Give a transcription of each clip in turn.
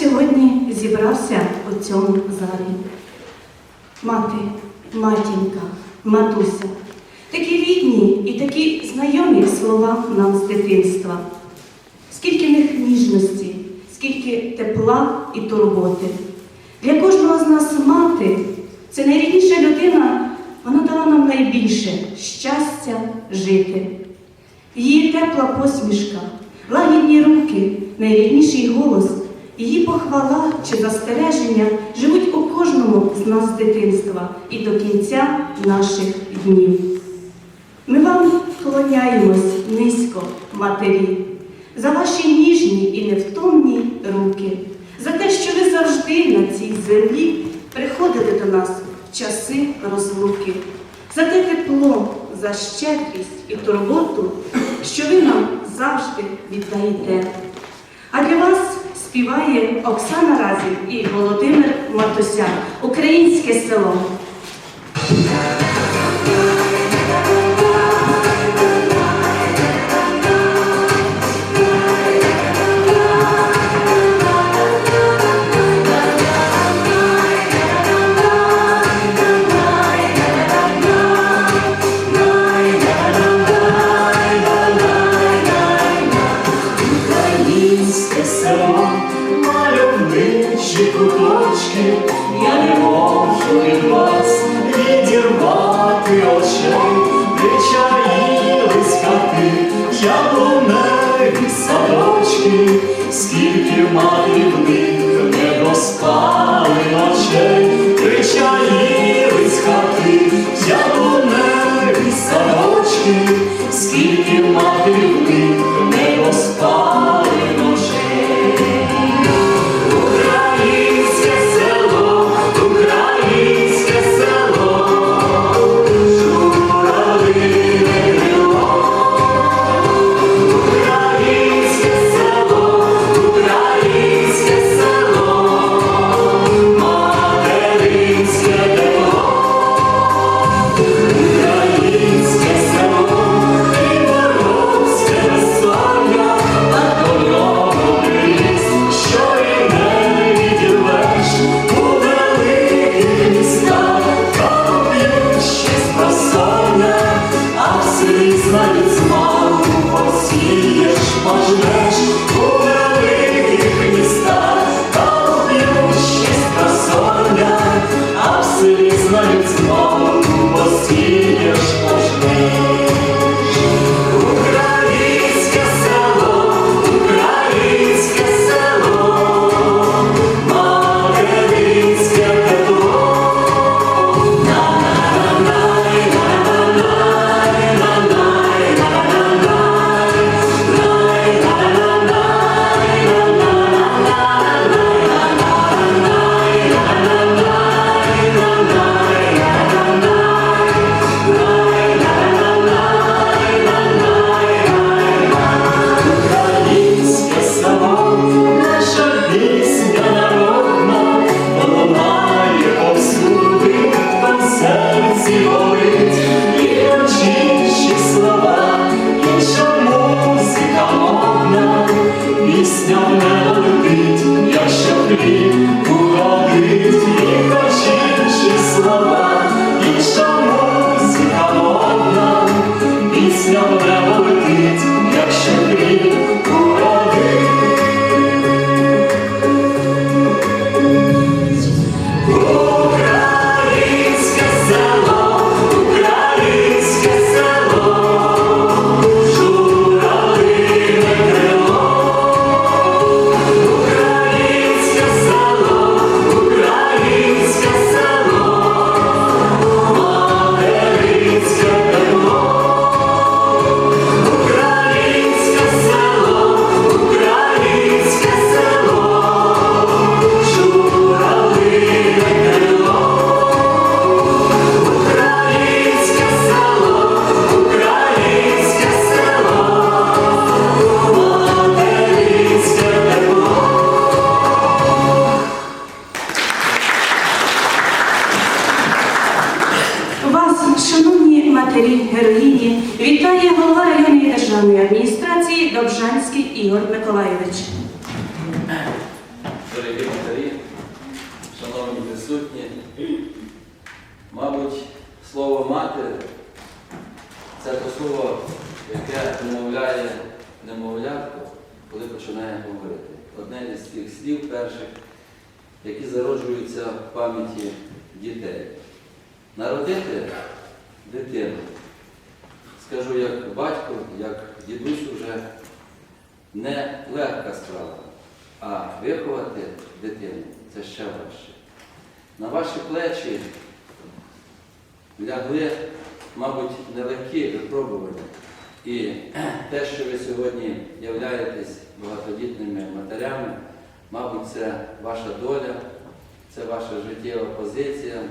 сьогодні зібрався у цьому залі. Мати, матінка, матуся. Такі рідні і такі знайомі слова нам з дитинства. Скільки в них ніжності, скільки тепла і турботи. Для кожного з нас мати це найрідніша людина, вона дала нам найбільше щастя жити. Її тепла посмішка, лагідні руки, найрідніший голос, її похвала чи застереження живуть у кожному з нас з дитинства і до кінця наших днів. Ми вам вклоняємось низько, матері, за ваші ніжні і невтомні руки, за те, що ви завжди на цій землі приходите до нас в часи розлуки, за те тепло, за щедрість і турботу, що ви нам завжди віддаєте. А для вас співає Оксана Разів і Володимир Матуся, Українське село. Мальовничі куточки, я не можу від вас відірвати очей, причаїлись хати, яблуневі садочки, скільки матів в них не доспали ночей, причаїлись хати, яблуневі садочки, скільки матів Народити дитину, скажу як батько, як дідусь вже не легка справа, а виховати дитину це ще важче. На ваші плечі лягли, мабуть, нелегкі випробування. І те, що ви сьогодні являєтесь багатодітними матерями, мабуть, це ваша доля, це ваша життєва позиція,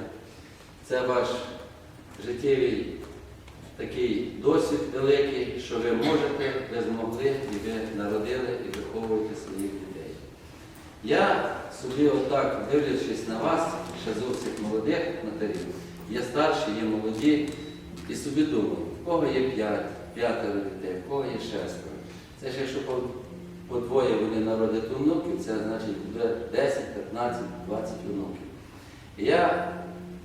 це ваш життєвий такий досвід великий, що ви можете, ви змогли і ви народили і виховуєте своїх дітей. Я собі отак, дивлячись на вас, ще зовсім молодих матерів, є старші, є молоді, і собі думаю, в кого є п'ять, п'ятеро дітей, в кого є шестеро. Це ж якщо по, двоє вони народять онуків, це значить буде 10, 15, 20 онуків. Я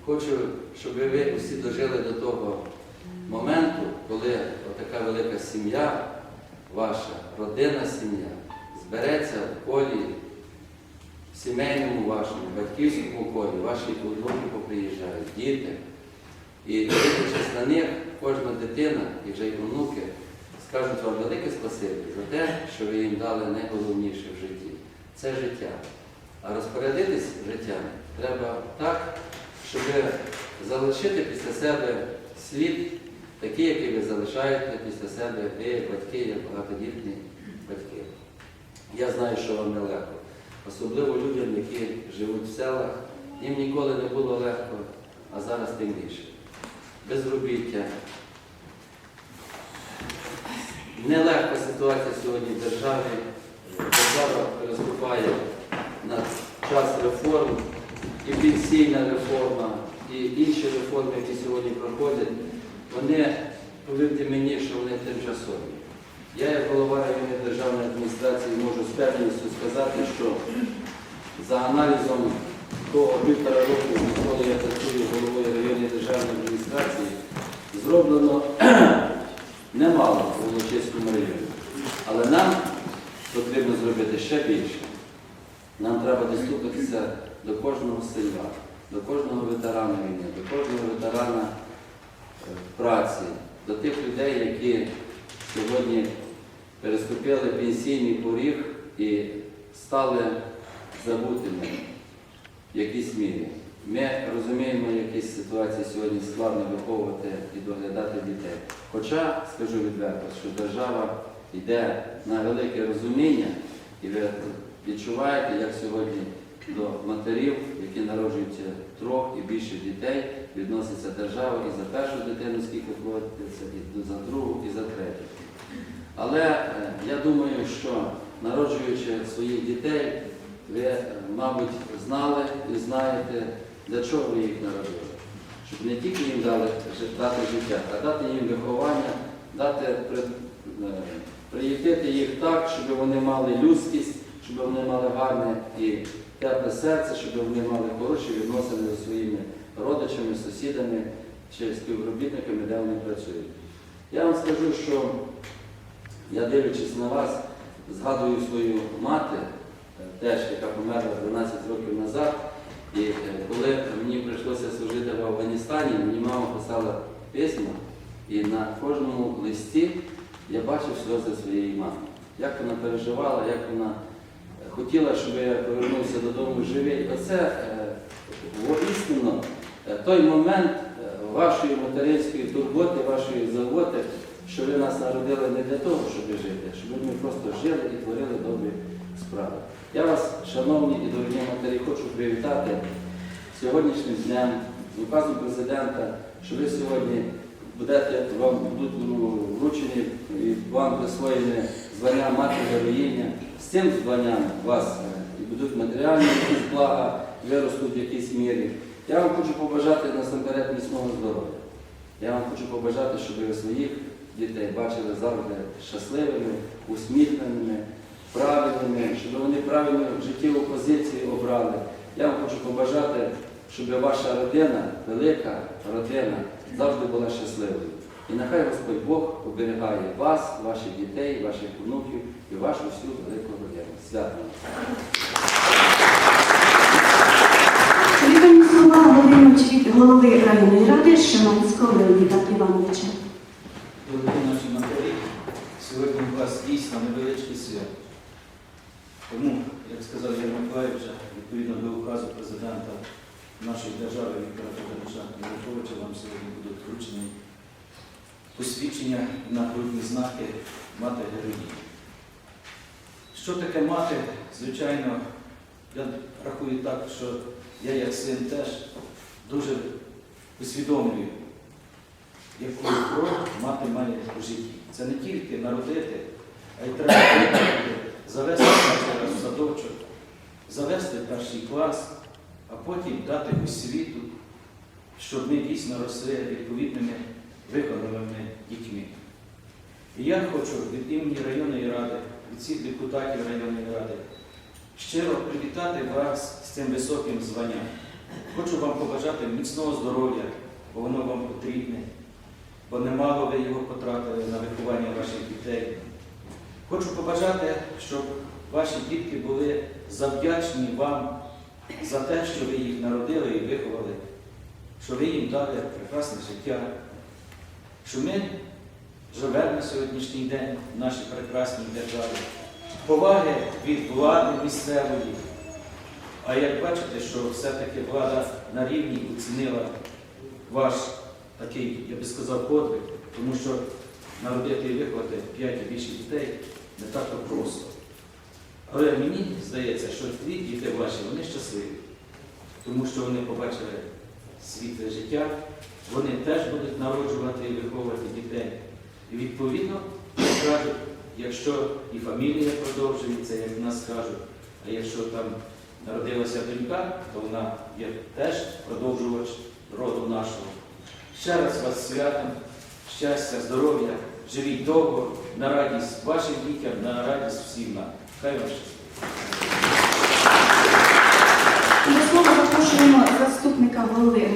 хочу, щоб ви усі дожили до того моменту, коли така велика сім'я, ваша родинна сім'я, збереться в колі в сімейному вашому, батьківському колі, ваші онуки поприїжджають, діти. І дивлячись на них, кожна дитина і вже й онуки скажуть вам велике спасибі за те, що ви їм дали найголовніше в житті. Це життя. А розпорядитись життям треба так, щоб залишити після себе слід, такий, який ви залишаєте після себе, ви батьки, як багатодітні батьки. Я знаю, що вам нелегко. Особливо людям, які живуть в селах, їм ніколи не було легко, а зараз тим більше. Безробіття. Нелегка ситуація сьогодні в державі. Держава переступає на час реформ, і пенсійна реформа, і інші реформи, які сьогодні проходять, вони, повірте мені, що вони тимчасові. Я, як голова районної державної адміністрації, можу з певністю сказати, що за аналізом того півтора року, коли я працюю головою районної державної адміністрації, зроблено немало у Волочиському районі. Але нам потрібно зробити ще більше. Нам треба достукатися до кожного села, до кожного ветерана війни, до кожного ветерана е, праці, до тих людей, які сьогодні переступили пенсійний поріг і стали забутими в якійсь мірі. Ми розуміємо, якійсь ситуації сьогодні складно виховувати і доглядати дітей. Хоча, скажу відверто, що держава йде на велике розуміння, і ви відчуваєте, як сьогодні до матерів, які народжуються трьох і більше дітей, відноситься держава і за першу дитину, скільки платиться, і за другу, і за третю. Але е, я думаю, що народжуючи своїх дітей, ви, е, мабуть, знали і знаєте, для чого ви їх народили. Щоб не тільки їм дали дати життя, а дати їм виховання, дати е, приїхати їх так, щоб вони мали людськість, щоб вони мали гарне і тепле серце, щоб вони мали хороші відносини зі своїми родичами, сусідами чи співробітниками, де вони працюють. Я вам скажу, що я дивлячись на вас, згадую свою мати, е, теж, яка померла 12 років назад. І е, коли мені прийшлося служити в Афганістані, мені мама писала письма, і на кожному листі я бачив сльози своєї мами. Як вона переживала, як вона хотіла, щоб я повернувся додому живий. Оце е, воістину е, той момент е, вашої материнської турботи, вашої заботи, що ви нас народили не для того, щоб жити, щоб ми просто жили і творили добрі справи. Я вас, шановні і дорогі матері, хочу привітати сьогоднішнім днем, з указом президента, що ви сьогодні будете, вам будуть вручені і вам присвоєне звання мати героїня. З цим званням вас е, і будуть матеріальні якісь блага, виростуть в якійсь мірі. Я вам хочу побажати насамперед міцного здоров'я. Я вам хочу побажати, щоб ви своїх дітей бачили завжди щасливими, усміхненими, правильними, щоб вони правильну життєву позицію обрали. Я вам хочу побажати, щоб ваша родина, велика родина, завжди була щасливою. І нехай Господь Бог оберігає вас, ваших дітей, ваших внуків і вашу всю велику родину. Свято! Привітані слова голови, голови районної ради Шиманського Леоніда Івановича. Дорогі наші матері, сьогодні у вас дійсно невеличкий свят. Тому, як сказав Євген Миколаївич, відповідно до указу президента нашої держави Віктора Федоровича Януковича, вам сьогодні будуть вручені посвідчення і нагрудні знаки мати героїні. Що таке мати? Звичайно, я рахую так, що я як син теж дуже усвідомлюю, яку кров мати має у житті. Це не тільки народити, а й треба завести перший в садочок, завести перший клас, а потім дати освіту, щоб ми дійсно росли відповідними вихованими дітьми. І я хочу від імені районної ради, від всіх депутатів районної ради щиро привітати вас з цим високим званням. Хочу вам побажати міцного здоров'я, бо воно вам потрібне бо немало ви його потратили на виховання ваших дітей. Хочу побажати, щоб ваші дітки були завдячні вам за те, що ви їх народили і виховали, що ви їм дали прекрасне життя, що ми живемо на сьогоднішній день в нашій прекрасній державі. Поваги від влади місцевої. А як бачите, що все-таки влада на рівні оцінила ваш такий, я би сказав, подвиг, тому що народити і виховати 5 і більше дітей не так то просто. Але мені здається, що ті діти ваші, вони щасливі, тому що вони побачили світле життя, вони теж будуть народжувати і виховувати дітей. І відповідно кажуть, якщо і фамілія продовжується, як в нас кажуть, а якщо там народилася донька, то вона є теж продовжувач роду нашого. Ще раз вас святом, щастя, здоров'я, живіть довго, на радість вашим дітям, на радість всім нам. Хай вам щастить. До слова запрошуємо заступника голови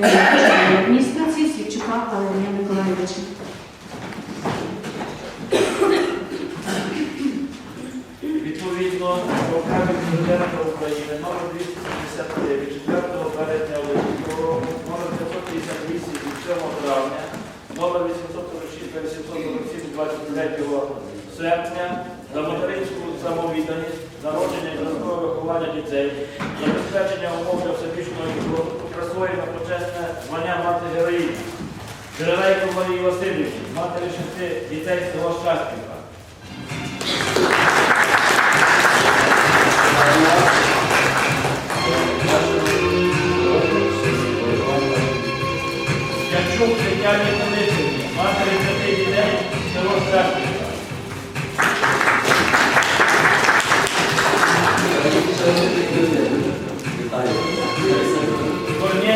серпня за материнську самовідданість, народження і зразкове виховання дітей, забезпечення умов для всебічного їх розвитку, почесне звання мати героїні. Джерелейко Марії Васильівні, матері шести дітей з село Щастівка.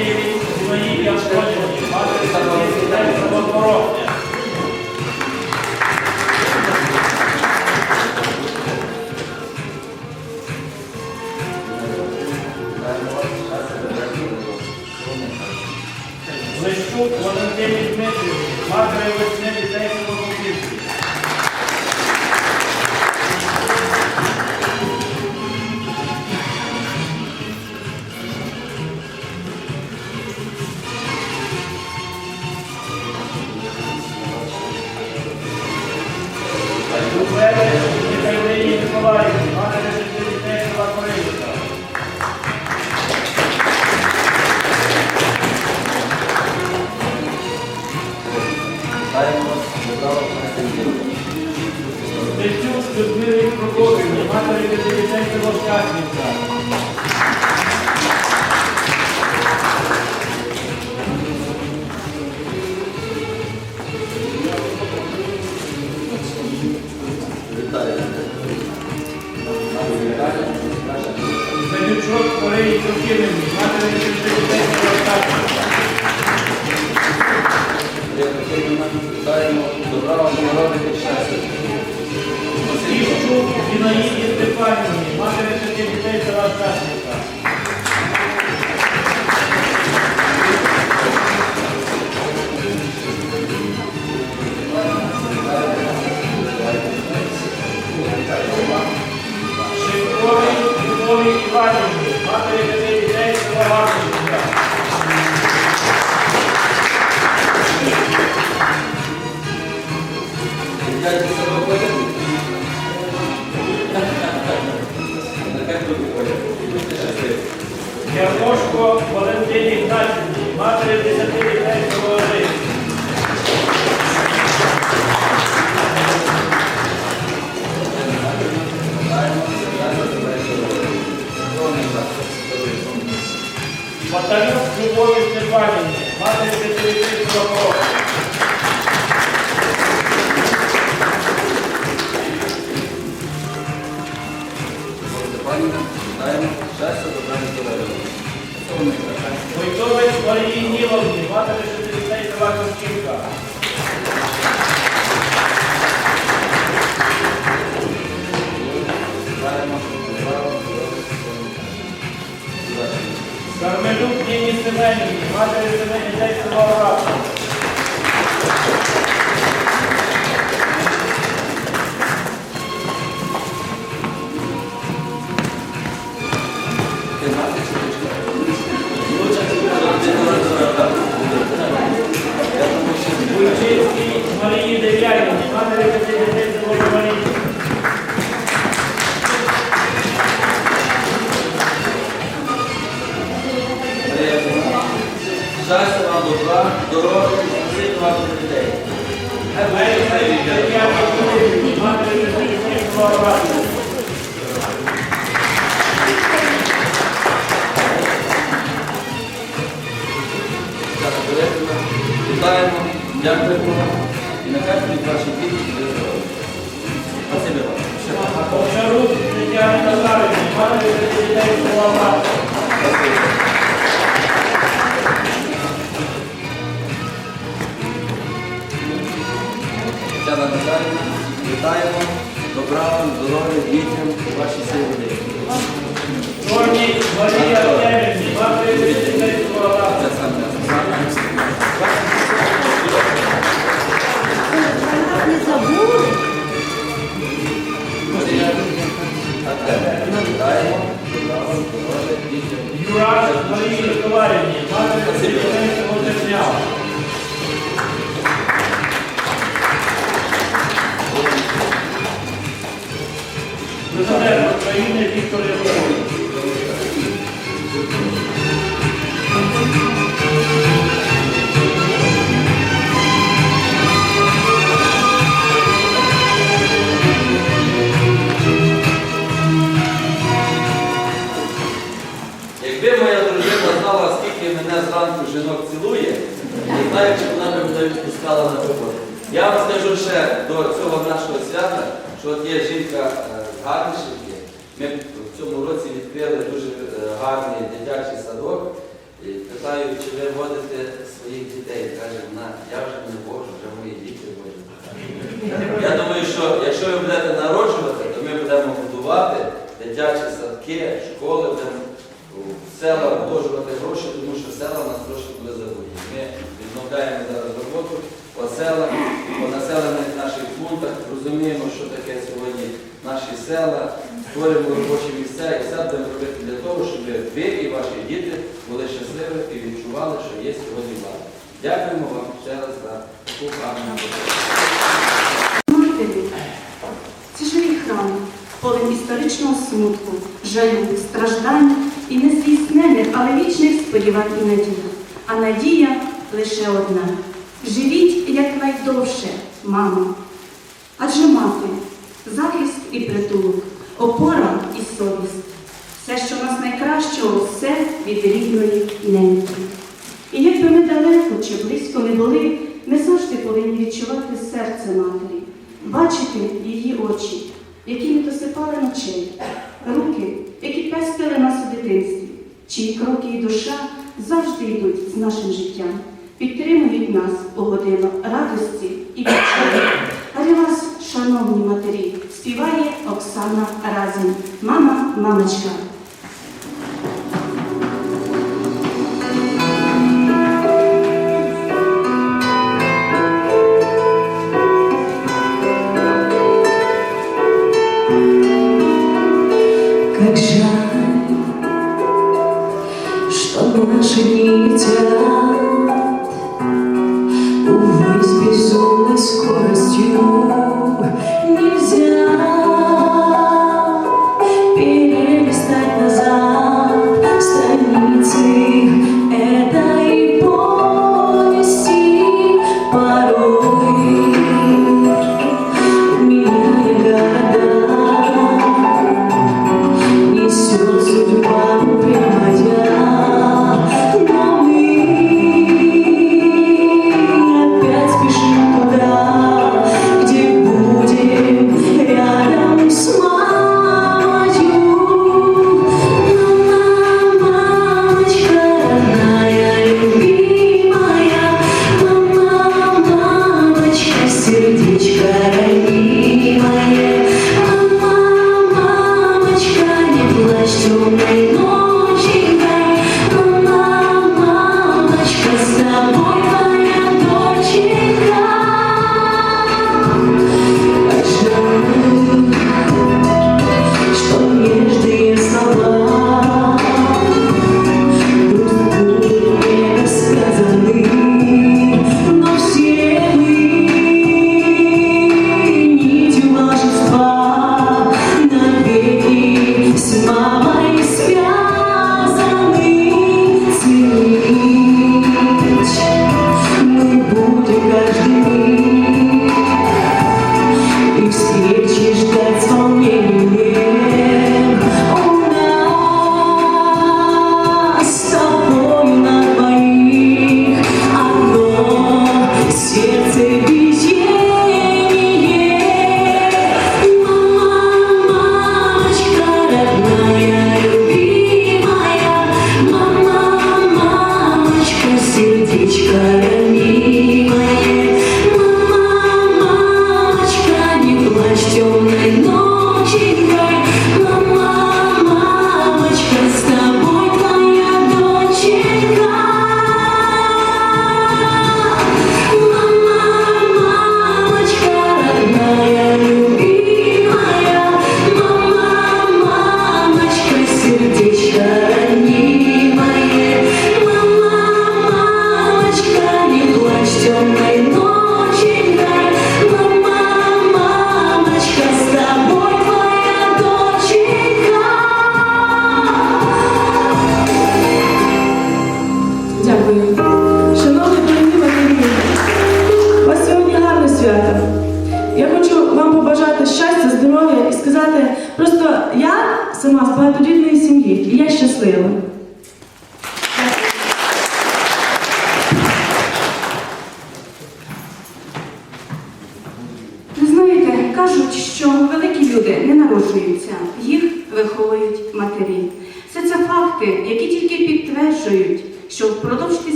Зінаїді Антонівні, матері п'яти дітей, село Порохня. Лищук Валентині Дмитрівні, матері весни дітей село Obrigado. Матері п'яти дітей села Гарничівка. Войтовець Марії Ніловні, матері десяти дітей села Костівка. Кармелюк Ніні Семенівні, матері семи дітей села Ората. Марії Дев'ятівні, матері п'яти дітей села Марії. Щастя вам, добра, і спасибі ваших дітей. Матері села Ората. Дякую. Вітаємо, дякуємо. Будуть ваші діти Наталіївна, вітаємо. Добра здоров'я, дітям, вашій сили. Зранку жінок цілує, не знаю, чи вона б мене відпускала на роботу. Я вам скажу ще до цього нашого свята, що от є жінка е, з Гарнишівки. Ми в цьому році відкрили дуже е, гарний дитячий садок. І питаю, чи ви водите своїх дітей. Каже, вона, я вже не вожу, вже мої діти водять. Я думаю, що якщо ви будете народжувати, то ми будемо будувати дитячі садки, школи, будемо села вложувати гроші, тому що села нас трошки були забуті. Ми відновляємо зараз роботу по селах, по населених наших пунктах, розуміємо, що таке сьогодні наші села, створюємо робочі місця і все будемо робити для того, щоб ви і ваші діти були щасливі і відчували, що є сьогодні влада. Дякуємо вам ще раз за таку гарну роботу. Матері, це живий храм, повен історичного смутку, жалю, страждань і нездійснених, але вічних сподівань і надій. А надія лише одна. Живіть якнайдовше, мамо. Адже мати, захист і притулок, опора і совість. Все, що нас найкращого, все від рідної неньки. І як би ми далеко чи близько не були, ми завжди повинні відчувати серце матері, бачити її очі, які не досипали ночей, руки, які пестили нас у дитинстві, чиї кроки і душа завжди йдуть з нашим життям, підтримують нас у годину радості і відчаю. А для вас, шановні матері, співає Оксана Разін. Мама, мамочка.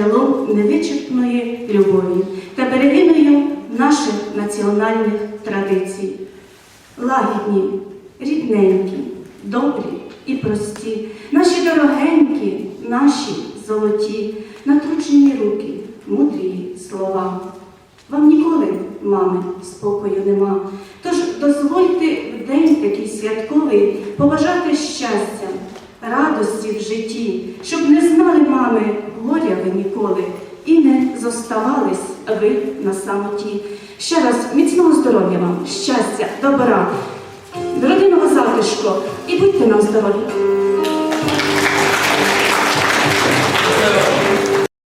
джерелом невичерпної любові та берегиною наших національних традицій. Лагідні, рідненькі, добрі і прості, наші дорогенькі, наші золоті, натручені руки, мудрі слова. Вам ніколи, мами, спокою нема. Тож дозвольте в день такий святковий побажати щастя радості в житті, щоб не знали мами горя ви ніколи і не зоставались ви на самоті. Ще раз міцного здоров'я вам, щастя, добра, родинного затишку і будьте нам здорові!